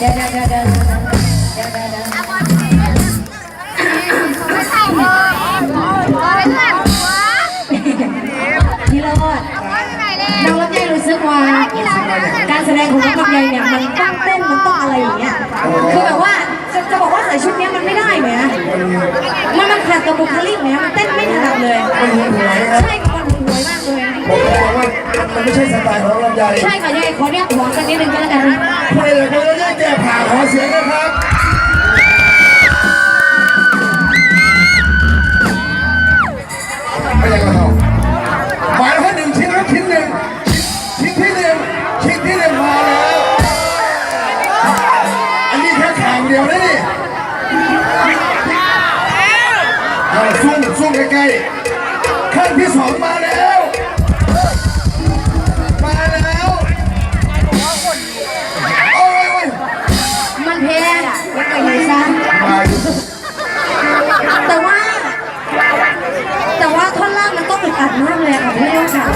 เดี๋ยวเดี๋ยวเดี๋ยวเดี๋ยวเดี๋ยวเดี๋ยวเดี๋ยวพี่โรดน้องลำไยรู้สึกว่า การแสดงของน้องลำไยเนี่ยมันต้องเต้นมันต้องอะไรอย่างเงี้ยคือแบบว่าจะจะบอกว่าใส่ชุดนี้มันไม่ได้ไหมมันมันขาดตัวบุคลิกไหมมันเต้นไม่ถนัดเลยมันหุ่ยใช่คนหวยมากเลยผมบอกว่ามันไม่ใช่สไตล์ของลำไยใช่ค่ะยายขอเรียกหัวกันนิดนึงก็แล้วกันพูดเลย ขอเสียงนะครับ ไม่ยังกระทองหมายเลขหนึ่งชิ้นแล้วชิ้นหนึ่งชิ้นที่หนึ่งชิ้นที่หนึ่งมาแล้ว อันนี้แค่ข่าวเดียวนะนี่เอาซุ่มซุ่มใกล้ๆขั้นที่สองมาแล้ว งยังไงอยู่ซะมาอยู่แต่ว่า แต่ว่าท่อนล่างมันต้องอึดอัดมากเลยอะค่ะพี่โรดค่ะ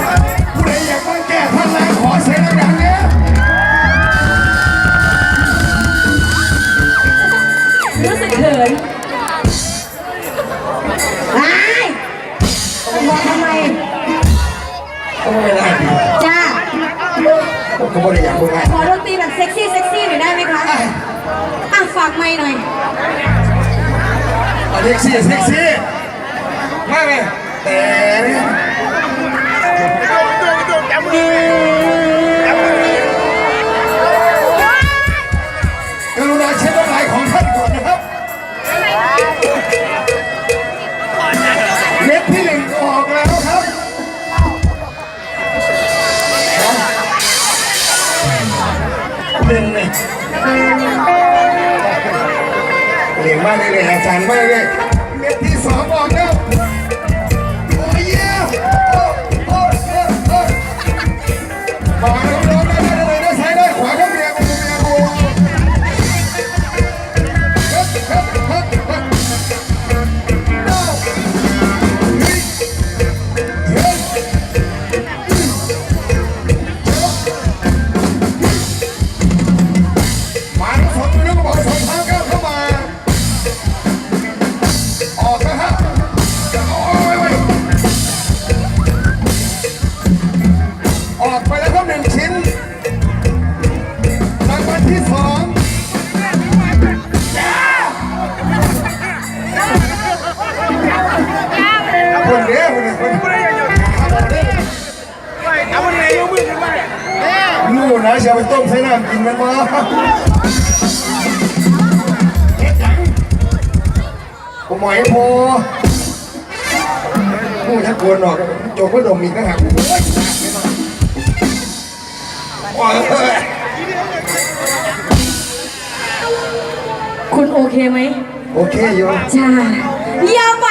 ผู้ใดอยากมาแก้ท่านแรงขอเสียงดังๆเนี่ยรู้สึกเขินไอ้ายบอกทำไมโอ้ยได้ดีจ้าผมก็ไม่ได้อยากพูดง่ายขอดนตรีแบบเซ็กซี่เซ็กซี่หน่อยได้ไหมคะ อะฝากไมค์หน่อยเอาเซ็กซี่เซ็กซี่มาไงแต่เนี่ยกรุณาเช็ดน้ำลายของท่านก่อนนะครับเม็ดที่หนึ่งออกแล้วครับหนึ่งเลย เรียงมาเรื่อยๆอาจารย์มาเรื่ นู่นนะเชียวไปต้มใส่น้ำกินมันมาผมหมายพอผู้ทักกวนหรอกโจกก็ดมอีกนะฮะโอ้ยโอ้ยคุณโอเคไหม โอเคอยู่จ้าอย่าไป